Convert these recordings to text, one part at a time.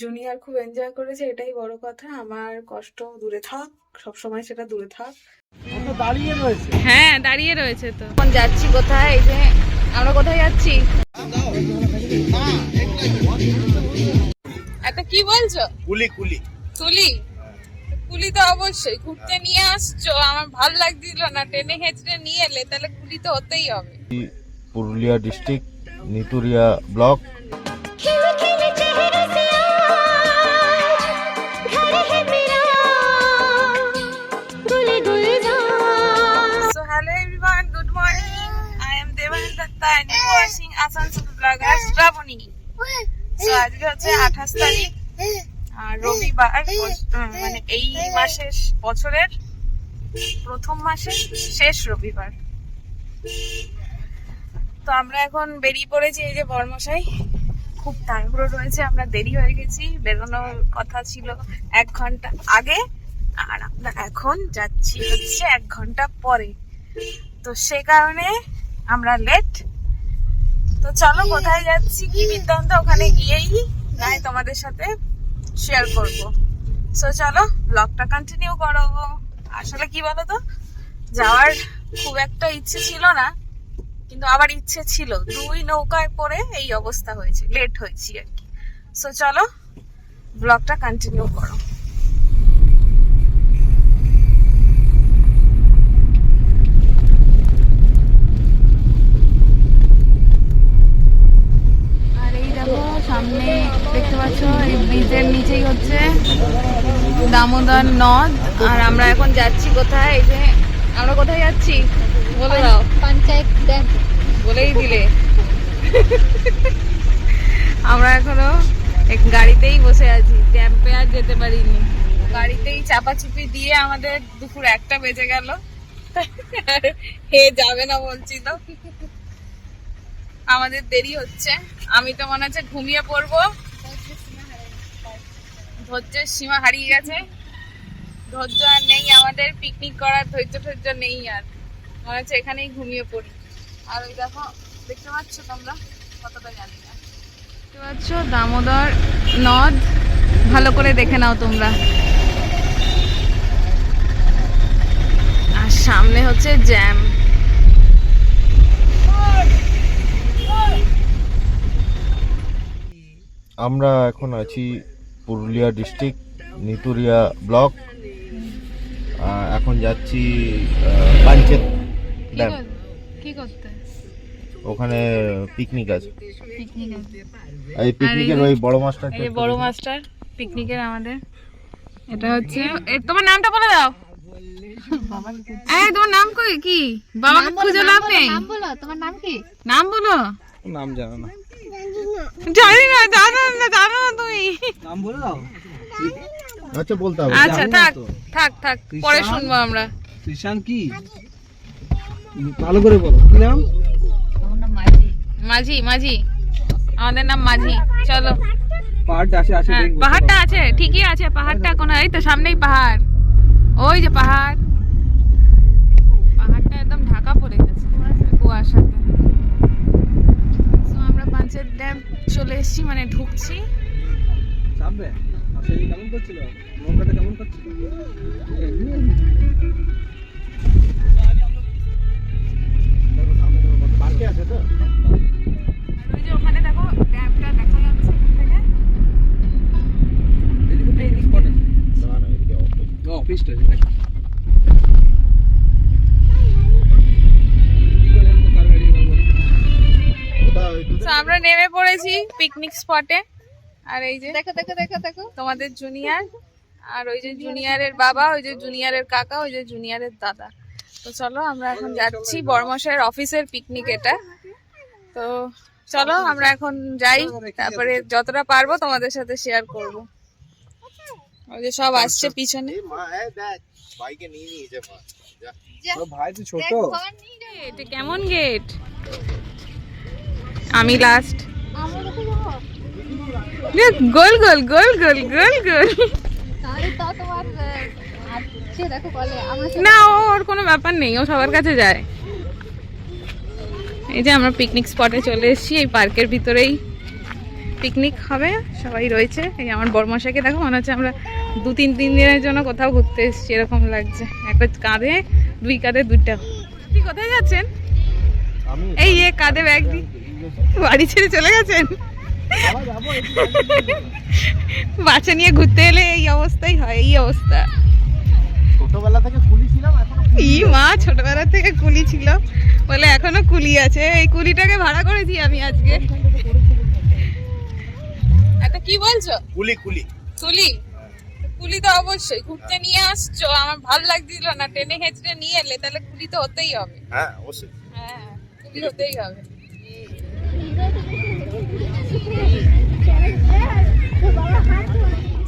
Junior খুব enjoy করেছে এটাই বড় কথা। আমার কষ্ট দূরে থাক সবসময় সেটা দূরে থাক। দাঁড়িয়ে রয়েছে। হ্যাঁ দাঁড়িয়ে রয়েছে তো। এখন যাচ্ছি কোথায়? এই যে আমরা কোথায় যাচ্ছি? একটা কি বলছো? কুলি কুলি। কুলি? কুলি তো অবশ্যই ঘুরতে নিয়ে আসছো আমার ভালো লাগছিল না টেনে হেঁচড়ে নিয়ে এলে তাহলে কুলি তো হতেই হবে। Purulia district Nituria block You are watching Asansol Vlogger Shravani. So, আজকে হচ্ছে আঠাশ তারিখ, আর রবিবার মানে এই মাসের বছরের প্রথম মাসের শেষ রবিবার। তো আমরা এখন বেরিয়ে পড়েছি এই যে বর্মশাই। খুব তাড়াহুড়ো রয়েছে, আমরা দেরি হয়ে গেছি, বেরোনোর কথা ছিল এক ঘণ্টা আগে, আর আমরা এখন যাচ্ছি হচ্ছে এক ঘণ্টা পরে। তো সে কারণে আমরা লেট তো চলো, কোথায় যাচ্ছি? কি বৃত্তান্ত? ওখানে গিয়েই নাই তোমাদের সাথে শেয়ার করব। সো চলো ব্লগটা কন্টিনিউ করো। আসলে কি বলো তো যাওয়ার খুব একটা ইচ্ছে ছিল না, কিন্তু আবার ইচ্ছে ছিল। দুই নৌকায় পরে এই অবস্থা হয়েছে লেট হয়েছি আর কি। সো চলো ব্লগটা কন্টিনিউ করো আর এই দেখো সামনে দেখতে পাচ্ছ এই ব্রিজের নিচেই হচ্ছে দামোদর নদ। আর আমরা এখন যাচ্ছি কোথায়? এই যে আমরা কোথায় যাচ্ছি? বলে দাও। পঞ্চায়েত ড্যাম বলেই দিলে। আমরা এখনও গাড়িতেই বসে আছি। ক্যাম্পে আর যেতে পারিনি। গাড়িতেই চাপাচুপি দিয়ে আমাদের দুপুর একটা বেজে গেল। হে যাবে না বলছি তো। আমাদের দেরি হচ্ছে। আমি তো মনে হচ্ছে ঘুমিয়ে পড়ব। ধৈর্যের সীমা হারিয়ে গেছে। ধৈর্য আর নেই আমাদের পিকনিক করার ধৈর্য ধৈর্য নেই আর। মনে হচ্ছে এখানেই ঘুমিয়ে পড়ি। আর ওই দেখো, দেখতে পাচ্ছ তোমরা? কতটা জানি না। দেখতে পাচ্ছ? দামোদর, নদ, ভালো করে দেখে নাও তোমরা। আর সামনে হচ্ছে জ্যাম। আমরা এখন আছি পুরুলিয়া ডিস্ট্রিক্ট নিতুরিয়া ব্লক এখন যাচ্ছি পাঞ্চেত ড্যাম। ওখানে পিকনিক আছে। পিকনিক এই পিকনিকের ওই বড় মাস্টার এই বড় মাস্টার পিকনিকের আমাদের। এটা হচ্ছে এর তোমার নামটা বলে দাও। এই তোমার নাম কই? কি? বাবা খুঁজে লাভ নেই। নাম বলো তোমার নাম কি? নাম বলো। নাম জানো না। জানি না জানো না জানো না তুমি। নাম বলে দাও। আচ্ছা বলতে হবে। আচ্ছা থাক থাক থাক পরে শুনব আমরা। কৃষান কি? ভালো করে বলো। কি নাম? মাঝি। মাঝি আমাদের নাম মাঝি। চলো। পাহাড়টা হ্যাঁ পাহাড়টা আছে ঠিকই আছে পাহাড়টা কোনো এই তো সামনেই পাহাড়। ওই যে পাহাড়। পাহাড়টা একদম ঢাকা পড়ে গেছে। কুয়াশাতে। তো আমরা পাঞ্চের ড্যাম চলে এসেছি মানে ঢুকছি। চাপবে আসলে কেমন করছিল? নৌকাটা কেমন করছিল? পার্কে আছে তো? আর যে ওখানে দেখো ড্যামটা দেখা যাচ্ছে থেকে। অফিসটা আমরা নেমে পড়েছি পিকনিক স্পটে আর এই যে দেখো দেখো দেখো দেখো। তোমাদের জুনিয়র আর ওই যে জুনিয়রের বাবা ওই যে জুনিয়রের কাকা ওই যে জুনিয়রের দাদা। তো চলো আমরা এখন যাচ্ছি বর্মশাহের অফিসের পিকনিক এটা। তো চলো আমরা এখন যাই। তারপরে যতটা পারব তোমাদের সাথে শেয়ার করব। ওই যে সব আসছে পিছনে। কেমন গেট আমি লাস্ট গোল গোল গোল গোল গোল গোল। তাহলে তো তোমার আছে দেখো বলে আমরা না ও ওর কোনো ব্যাপার নেই ও সবার কাছে যায়। এই যে আমরা পিকনিক স্পটে চলে এসেছি এই পার্কের ভিতরেই পিকনিক হবে সবাই রয়েছে। এই আমার বরমশাইকে দেখো মনে হচ্ছে আমরা দু তিন তিন দিনের জন্য কোথাও ঘুরতে এসেছি এরকম লাগছে। একটা কাঁধে দুই কাঁধে দুইটা। আপনি কোথায় যাচ্ছেন? এই এ কাঁধে ব্যাগ দিয়ে। বাড়ি ছেড়ে চলে গেছেন? বাচ্চা নিয়ে ঘুরতে এলে এই অবস্থাই হয় এই অবস্থা। ছোটবেলা থেকে কুলি ছিলাম ই মা ছোটবেলা থেকে কুলি ছিল। বলে এখনও কুলি আছে। এই কুলিটাকে ভাড়া করেছি আমি আজকে। একটা কি বলছো? কুলি কুলি। কুলি? কুলি তো অবশ্যই। ঘুরতে নিয়ে আসছো আমার ভালো লাগছিল না। টেনে হেঁচড়ে নিয়ে এলে তাহলে কুলি তো হতেই হবে। হ্যাঁ অবশ্যই। হ্যাঁ কুলি হতেই হবে।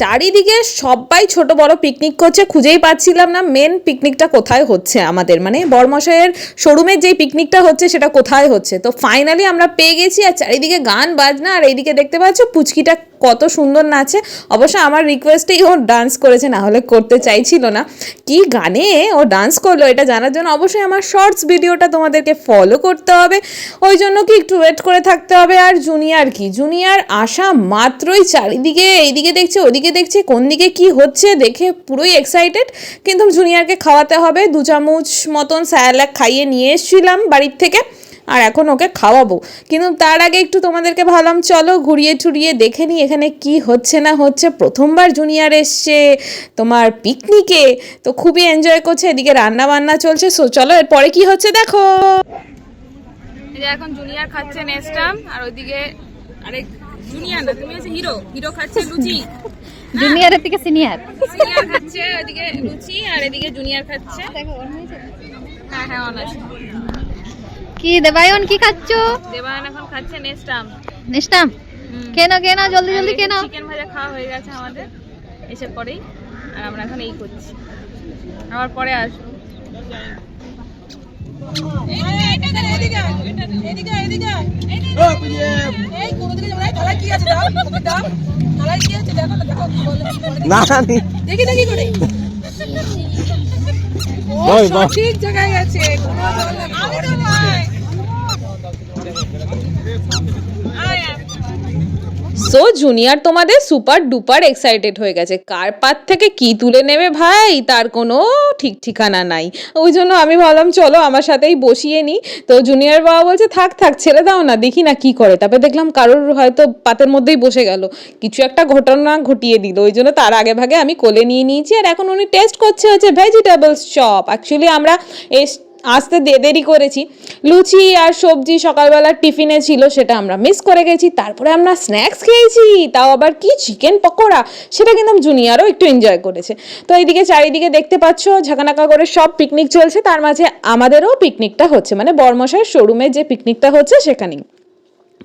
চারিদিকে সবাই ছোট বড় পিকনিক করছে, খুঁজেই পাচ্ছিলাম না মেন পিকনিকটা কোথায় হচ্ছে আমাদের। মানে বরমশাইয়ের শোরুমের যেই পিকনিকটা হচ্ছে সেটা কোথায় হচ্ছে? তো ফাইনালি আমরা পেয়ে গেছি আর চারিদিকে গান, বাজনা আর এইদিকে দেখতে পাচ্ছ পুচকিটা কত সুন্দর নাচে। অবশ্য আমার রিকোয়েস্টেই ও ডান্স করেছে, না হলে করতে চাইছিল না। কি গানে ও ডান্স করল এটা জানার জন্য অবশ্যই আমার শর্টস ভিডিওটা তোমাদেরকে ফলো করতে হবে। ওই জন্য কি একটু ওয়েট করে থাকতে হবে। আর জুনিয়র কি? জুনিয়র আসা মাত্রই চারিদিকে, এইদিকে দেখছে, ওদিকে দেখছে, কোন দিকে কি হচ্ছে দেখে পুরোই এক্সাইটেড কিন্তু জুনিয়রকে খাওয়াতে হবে। দু চামচ মতন স্যালাক খাইয়ে নিয়ে এসেছিলাম বাড়ির থেকে। আর এখন ওকে খাওয়াবো। কিন্তু তার আগে একটু তোমাদেরকে ভাবলাম চলো ঘুরিয়ে টুরিয়ে দেখে নিই এখানে কি হচ্ছে না হচ্ছে। প্রথমবার জুনিয়র এসছে তোমার পিকনিকে তো খুবই এনজয় করছে এদিকে রান্না বান্না চলছে। সো চলো এরপরে কি হচ্ছে দেখো। যে এখন জুনিয়র খাচ্ছে নেস্টাম আর ওইদিকে আরেক জুনিয়র না তুমি হচ্ছে হিরো। হিরো খাচ্ছে লুচি। জুনিয়রের থেকে সিনিয়র। সিনিয়র খাচ্ছে ওইদিকে লুচি আর এদিকে জুনিয়র খাচ্ছে। হ্যাঁ হ্যাঁ অন আছে। কি দেবায়ন কি খাচ্ছ? দেবায়ন এখন খাচ্ছে নেস্টাম নিষ্টাম কেন কেন জলদি জলদি কেন? চিকেন ভাজা খাওয়া হয়ে গেছে আমাদের। এসে পরেই। আর আমরা এখন এই করছি। আবার পরে আসব। না। দেখি দেখি করে। ঠিক জায়গায় গেছে আমি তো নয় আয় আয়। সো জুনিয়র তোমাদের সুপার ডুপার এক্সাইটেড হয়ে গেছে। কার পাত থেকে কি তুলে নেবে ভাই? তার কোনো ঠিক ঠিকানা নাই। ওই জন্য আমি ভাবলাম, চলো আমার সাথেই বসিয়ে নিই তো জুনিয়র বাবা বলছে, থাক থাক, ছেড়ে দাও না, দেখি না কি করে। তারপরে দেখলাম, কারোর হয়তো পাতের মধ্যেই বসে গেল। কিছু একটা ঘটনা ঘটিয়ে দিল। ওই জন্য তার আগে ভাগে আমি কোলে নিয়ে নিয়েছি। আর এখন উনি টেস্ট করছে হচ্ছে ভেজিটেবলস চপ অ্যাকচুয়ালি আমরা এস আসতে দে- দেরি করেছি। লুচি আর সবজি সকালবেলার টিফিনে ছিল, সেটা আমরা মিস করে গেছি। তারপরে আমরা স্ন্যাক্স খেয়েছি, তাও আবার কি চিকেন পকোড়া? সেটা কিন্তু জুনিয়ারও একটু এনজয় করেছে। তো এইদিকে চারিদিকে দেখতে পাচ্ছ ঝাঁকানাকা করে সব পিকনিক চলছে। তার মাঝে আমাদেরও পিকনিকটা হচ্ছে মানে বর্মশাই শোরুমে যে পিকনিকটা হচ্ছে, সেখানেই।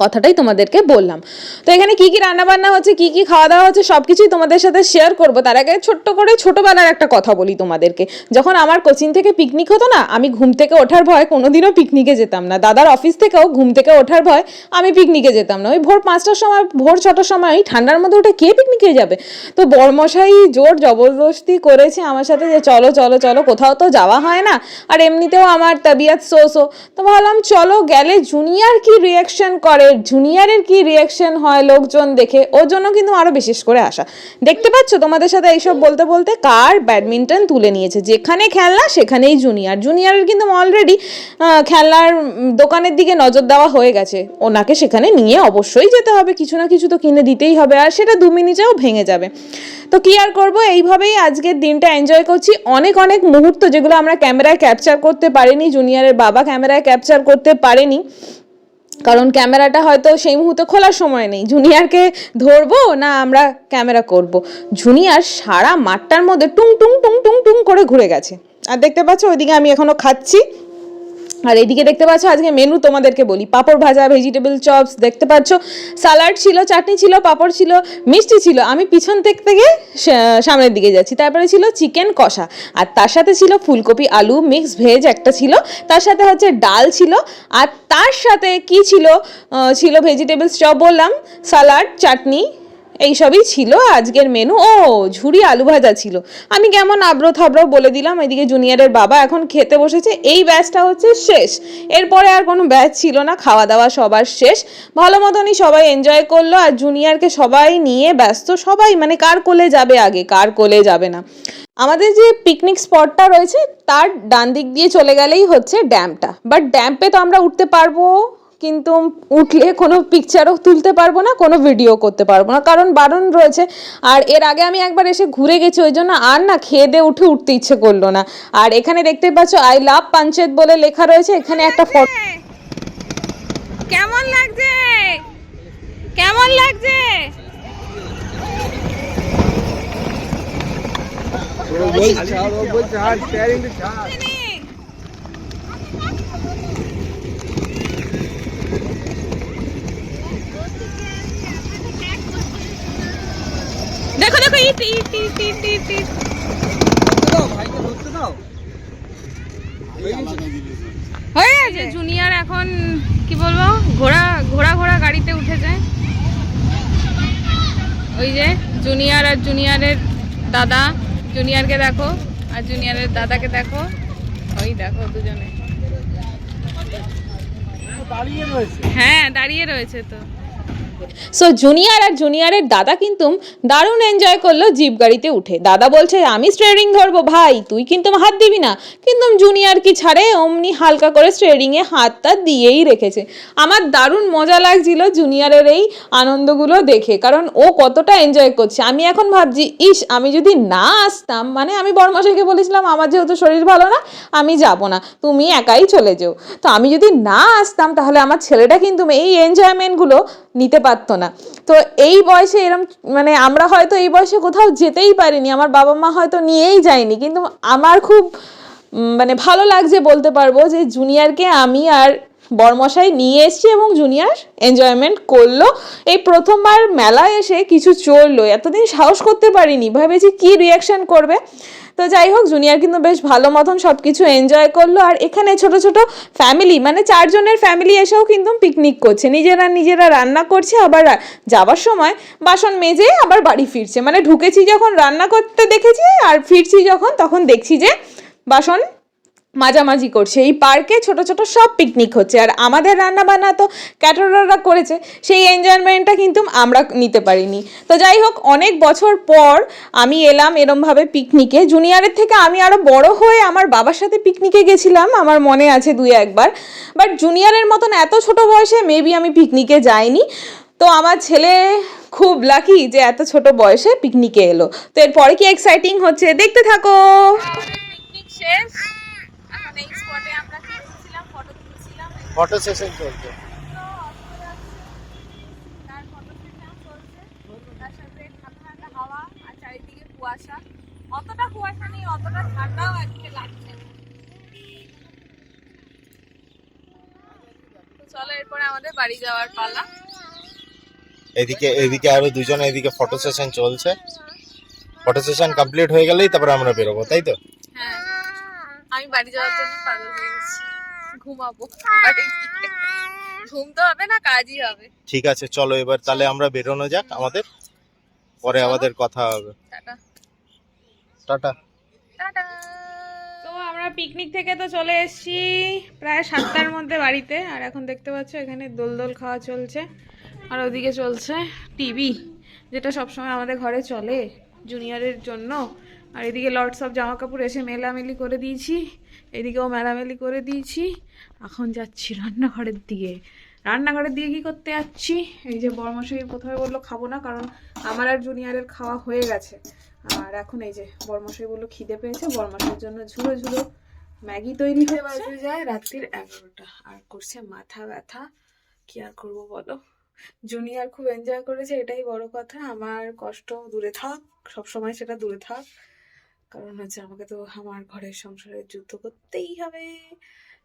কথাটাই তোমাদেরকে বললাম। তো এখানে কি কি রান্না বান্না হচ্ছে, কি কি খাওয়া দাওয়া হচ্ছে সব কিছুই তোমাদের সাথে শেয়ার করব। তার আগে ছোট্ট করে ছোটোবেলার একটা কথা বলি তোমাদেরকে। যখন আমার কোচিং থেকে পিকনিক হতো না, আমি ঘুম থেকে ওঠার ভয় কোনোদিনও পিকনিকে যেতাম না। দাদার অফিস থেকেও ঘুম থেকে ওঠার ভয় আমি পিকনিকে যেতাম না। ওই ভোর পাঁচটার সময়, ভোর ছটার সময় ঠান্ডার মধ্যে উঠে কে পিকনিকে যাবে? তো বরমশাই জোর জবরদস্তি করেছে আমার সাথে যে, চলো চলো চলো, কোথাও তো যাওয়া হয় না। আর এমনিতেও আমার তবিয়ত সো সো তো ভাবলাম, চলো, গেলে জুনিয়র কি রিয়াকশন করে? জুনিয়রের কি রিয়াকশন হয় লোকজন দেখে? ওর জন্য কিন্তু আরও বিশেষ করে আসা দেখতে পাচ্ছ তোমাদের সাথে এইসব বলতে বলতে কার ব্যাডমিন্টন তুলে নিয়েছে? যেখানে খেলনা, সেখানেই জুনিয়র জুনিয়রের কিন্তু অলরেডি খেলনার দোকানের দিকে নজর দেওয়া হয়ে গেছে। ওনাকে সেখানে নিয়ে অবশ্যই যেতে হবে। কিছু না কিছু তো কিনে দিতেই হবে আর সেটা দু মিনিটেও ভেঙে যাবে। তো কি আর করব? এইভাবেই আজকের দিনটা এনজয় করছি। অনেক অনেক মুহূর্ত যেগুলো আমরা ক্যামেরায় ক্যাপচার করতে পারিনি। জুনিয়রের বাবা ক্যামেরায় ক্যাপচার করতে পারেনি। কারণ ক্যামেরাটা হয়তো সেই মুহূর্তে খোলার সময় নেই। জুনিয়ারকে ধরবো না আমরা ক্যামেরা করব? জুনিয়ার সারা মাঠটার মধ্যে টুং টুং টুং টুং টুং করে ঘুরে গেছে। আর দেখতে পাচ্ছ, ওইদিকে আমি এখনও খাচ্ছি। আর এইদিকে দেখতে পাচ্ছ, আজকে মেনু তোমাদেরকে বলি। পাপড় ভাজা ভেজিটেবল চপস দেখতে পাচ্ছ? স্যালাড ছিল, চাটনি ছিল, পাপড় ছিল, মিষ্টি ছিল। আমি পিছন থেকে থেকে সামনের দিকে যাচ্ছি। তারপরে ছিল চিকেন কষা। আর তার সাথে ছিল ফুলকপি, আলু মিক্স ভেজ একটা ছিল। তার সাথে হচ্ছে ডাল ছিল। আর তার সাথে কি ছিল? ছিল ভেজিটেবলস চপ বললাম। স্যালাড চাটনি এইসবই ছিল আজকের মেনু ও, ঝুড়ি আলু ভাজা ছিল। আমি কেমন আব্রো থাব্রো বলে দিলাম এদিকে জুনিয়রের বাবা এখন খেতে বসেছে। এই ব্যাচটা হচ্ছে শেষ। এরপরে আর কোনো ব্যাচ ছিল না খাওয়া দাওয়া সবার শেষ। ভালো মতনই সবাই এনজয় করল আর জুনিয়রকে সবাই নিয়ে ব্যস্ত। সবাই মানে কার কোলে যাবে আগে, কার কোলে যাবে না। আমাদের যে পিকনিক স্পটটা রয়েছে, তার ডান দিক দিয়ে চলে গেলেই হচ্ছে ড্যামটা বাট ড্যাম্পে তো আমরা উঠতে পারব কিন্তু উঠলে কোনো পিকচারও তুলতে পারব না কোনো ভিডিও করতে পারব না। কারণ বারণ রয়েছে আর এর আগে আমি একবার এসে ঘুরে গেছি ওই জন্য আর না খেয়ে দিয়ে উঠে উঠতে ইচ্ছে করল না। আর এখানে দেখতে পাচ্ছ আই লাভ পাঞ্চেত বলে লেখা রয়েছে এখানে একটা ফটো কেমন লাগছে? কেমন লাগছে? বলছে ছাড় ও বলছে ছাড় স্টিয়ারিং দিয়ে ছাড় দেখো দেখো ইট ইট ইট ইট ইট ইট দাও ভাইকে ধরতে দাও হয়ে গেছে হয়ে গেছে জুনিয়র এখন কি বলব ঘোড়া ঘোড়া ঘোড়া গাড়িতে উঠেছে। ওই যে জুনিয়র আর জুনিয়রের দাদা। জুনিয়রকে দেখো আর জুনিয়রের দাদাকে দেখো। ওই দেখো দুজনে। হ্যাঁ দাঁড়িয়ে রয়েছে তো। সো জুনিয়র আর জুনিয়রের দাদা কিন্তু দারুণ এনজয় করল জিপ গাড়িতে উঠে। দাদা বলছে, আমি স্টিয়ারিং ধরবো ভাই, তুই কিন্তু হাত দিবি না। কিন্তু জুনিয়র কি ছাড়ে, অমনি হালকা করে স্টিয়ারিংয়ে হাতটা দিয়েই রেখেছে। আমার দারুণ মজা লাগছিল জুনিয়রের এই আনন্দগুলো দেখে, কারণ ও কতটা এনজয় করছে। আমি এখন ভাবছি, ইস, আমি যদি না আসতাম মানে আমি বড়মশাইকে বলেছিলাম, আমার যেহেতু শরীর ভালো না, আমি যাব না, তুমি একাই চলে যেও। তো আমি যদি না আসতাম, তাহলে আমার ছেলেটা কিন্তু এই এনজয়মেন্টগুলো নিতে পারতো না। তো এই বয়সে এরম মানে আমরা হয়তো এই বয়সে কোথাও যেতেই পারিনি, আমার বাবা মা হয়তো নিয়েই যায়নি, কিন্তু আমার খুব মানে ভালো লাগছে বলতে পারব যে জুনিয়রকে আমি আর বরমশাই নিয়ে এসছি এবং জুনিয়র এনজয়মেন্ট করল। এই প্রথমবার মেলায় এসে কিছু চলল এতদিন সাহস করতে পারিনি, ভেবেছি কি রিয়াকশন করবে। তো যাই হোক, জুনিয়র কিন্তু বেশ ভালো মতন সব কিছু এনজয় করল। আর এখানে ছোট ছোট ফ্যামিলি মানে চারজনের ফ্যামিলি এসেও কিন্তু পিকনিক করছে। নিজেরা নিজেরা রান্না করছে, আবার রা- যাবার সময় বাসন মেজে আবার বাড়ি ফিরছে। মানে ঢুকেছি যখন রান্না করতে দেখেছি, আর ফিরছি যখন, তখন দেখছি যে বাসন মাঝামাঝি করছে। এই পার্কে ছোট ছোট সব পিকনিক হচ্ছে। আর আমাদের রান্না বান্না তো ক্যাটারাররা করেছে, সেই এনজয়মেন্টটা কিন্তু আমরা নিতে পারিনি। তো যাই হোক, অনেক বছর পর আমি এলাম এরমভাবে পিকনিকে জুনিয়রের থেকে আমি আরও বড় হয়ে আমার বাবার সাথে পিকনিকে গেছিলাম, আমার মনে আছে দুই একবার। বাট জুনিয়রের মতন এত ছোট বয়সে মেবি আমি পিকনিকে যাইনি। তো আমার ছেলে খুব লাকি যে এত ছোট বয়সে পিকনিকে এলো। তো এরপরে কি এক্সাইটিং হচ্ছে? দেখতে থাকো! শেষ এখন এই স্পটে আমরা কি করছিলাম ফটো তুলছিলাম ফটো সেশন চলছে। কুয়াশা অতটা কুয়াশা নেই অতটা ঠান্ডাও লাগছে চলো এরপরে আমাদের বাড়ি যাওয়ার পালা। এদিকে এদিকে আরও দুজনে এদিকে ফটো সেশন চলছে। ফটো সেশন কমপ্লিট হয়ে গেলেই তারপরে আমরা বেরোবো তাই তো? হ্যাঁ। আমি বাড়ি যাওয়ার জন্য পাগল ঘুমাবো। ঘুম তো হবে না কাজই হবে। ঠিক আছে চলো এবার তাহলে আমরা বেরোনো যাক আমাদের। পরে আমাদের কথা হবে। টাটা। টাটা। টাটা। তো আমরা পিকনিক থেকে তো চলে এসেছি প্রায় সাতটার মধ্যে বাড়িতে আর এখন দেখতে পাচ্ছ এখানে দোল দোল খাওয়া চলছে আর ওদিকে চলছে টিভি যেটা সবসময় আমাদের ঘরে চলে জুনিয়রের জন্য। আর এদিকে লর্ডস অফ জামা কাপড় এসে মেলামেলি করে দিয়েছি। এদিকেও মেলামেলি করে দিয়েছি। এখন যাচ্ছি রান্নাঘরের দিকে। রান্নাঘরের দিকে কি করতে যাচ্ছি? এই যে বর্মশাই প্রথমে বলল, খাব না, কারণ আমার আর জুনিয়রের খাওয়া হয়ে গেছে। আর এখন এই যে বর্মশাই বলল, খিদে পেয়েছে। বর্মশাইয়ের জন্য ঝুড়ো ঝুড়ো ম্যাগি তৈরি হয়ে বাজে যায় রাত্রির এগারোটা। আর করছে মাথা ব্যথা। কি আর করব বলো? জুনিয়র খুব এনজয় করেছে, এটাই বড় কথা। আমার কষ্ট দূরে থাক, সবসময় সেটা দূরে থাক। কারণ হচ্ছে আমাকে তো আমার ঘরের সংসারে যুদ্ধ করতেই হবে।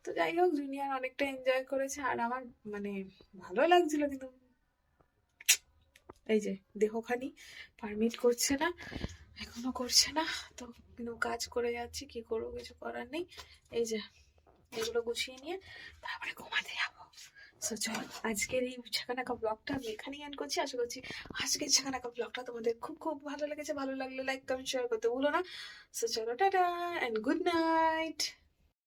তো যাই হোক, জুনিয়র অনেকটা এনজয় করেছে আর আমার মানে ভালো লাগছিল কিন্তু। এই যে দেহখানি পারমিট করছে না, এখনও করছে না। তো কিন্তু কাজ করে যাচ্ছি, কি করব কিছু করার নেই। এই যে এগুলো গুছিয়ে নিয়ে তারপরে ঘুমাতে যাব। সো চল, আজকের এই ছাকানাকা ব্লগটা আমি এখানেই এন্ড করছি। আশা করছি আজকের ছাকানাকা ব্লগটা তোমাদের খুব খুব ভালো লেগেছে। ভালো লাগলে লাইক কমেন্ট শেয়ার করতে ভুলো না। সো চলো, টাটা অ্যান্ড গুড নাইট